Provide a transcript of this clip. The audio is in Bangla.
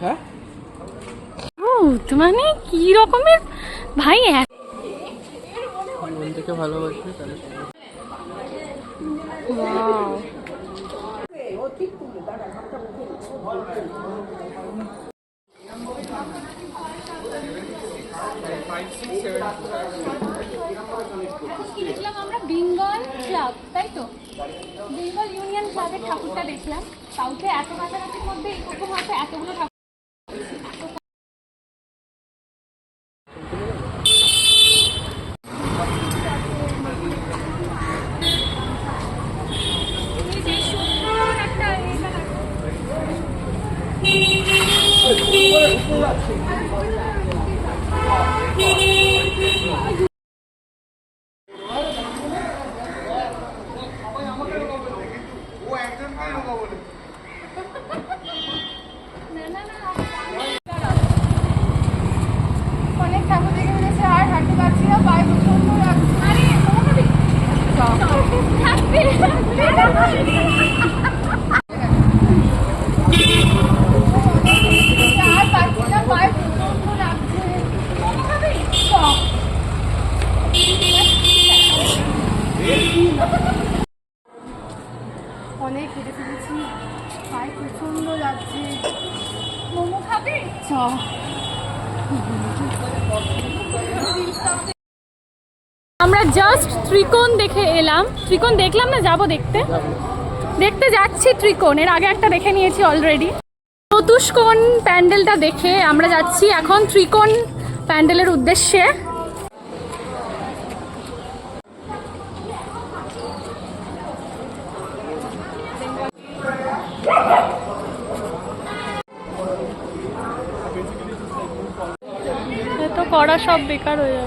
হ্যাঁ? ও মানে কি রকমের? ভাই মন থেকে ভালোবাসবে তাহলে দেখলাম আমরা বেঙ্গল ক্লাব তাই তো? বেঙ্গল ইউনিয়ন ক্লাবের ঠাকুরটা দেখলাম। কাউকে এত কাছাকাছির মধ্যে এরকম হয়তো এতগুলো ঠাকুর না, না, না, অনেক ঠাকুর দেখে ফেলেছে আর হাঁটতে পারছি না পায়ে প্রচণ্ড লাগছে আরে তোমাকে থাকবে আর পারছি না পায়ে প্রচণ্ড লাগছে মোমো খাবি? চল। অনেক ফেলেছি পায়ে প্রচণ্ড লাগছে। মোমো খাবি? আমরা জাস্ট ত্রিকোণ দেখে এলাম। ত্রিকোণ দেখলাম না? যাব দেখতে। দেখতে যাচ্ছি ত্রিকোণ। এর আগে একটা দেখে নিয়েছি অলরেডি চতুষ্কোণ প্যান্ডেলটা দেখে আমরা যাচ্ছি এখন ত্রিকোণ প্যান্ডেলের উদ্দেশ্যে। করা সব বেকার হয়ে যাবে।